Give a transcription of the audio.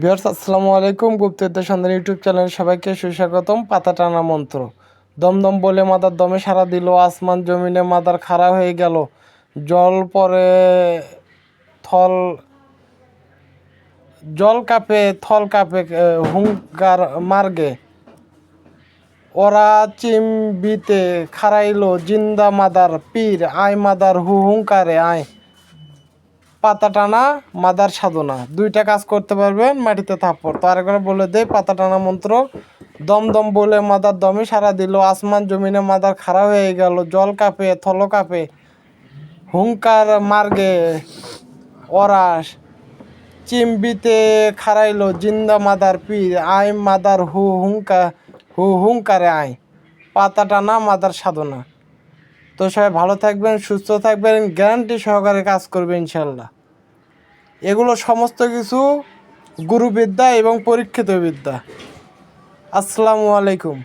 Viewers, আসসালামু আলাইকুম। গুপ্তবিদ্যা সন্ধান ইউটিউব চ্যানেলে সবাইকে সুস্বাগতম। পাতা টানা মন্ত্র। দমদম বলে মাদার দমে সারা দিল, আসমান জমিনে মাদার খাড়া হয়ে গেল। জল পরে থল, জল কাপে, থল কাপে হুঙ্কার মার্গে। ওরা চিম্বিতে খারাইলো জিন্দা মাদার পীর, আয় মাদার হু হুঙ্কারে, আয়। পাতা টানা মাদার সাধনা। দুইটা কাজ করতে পারবেন মাটিতে থাপ্পড়। তো আরেকবার বলে দেই পাতা টানা মন্ত্র, দম দম বলে মাদার দমে সারা দিল, আসমান জমিনে মাদার খাড়া হয়ে গেল, জল কাঁপে, থল কাঁপে, হুঙ্কার মার্গে অরাস চিম্বিতে খারাইলো জিন্দা মাদার পীর আয় মাদার হু হুঙ্কা, হু হুঙ্কারে আয় পাতা টানা মাদার সাধনা। তো সবাই ভালো থাকবেন, সুস্থ থাকবেন গ্যারান্টি সহকারে কাজ করবে ইনশাল্লাহ এগুলো সমস্ত কিছু গুরুবিদ্যা এবং পরীক্ষিত বিদ্যা। আসসালামু আলাইকুম।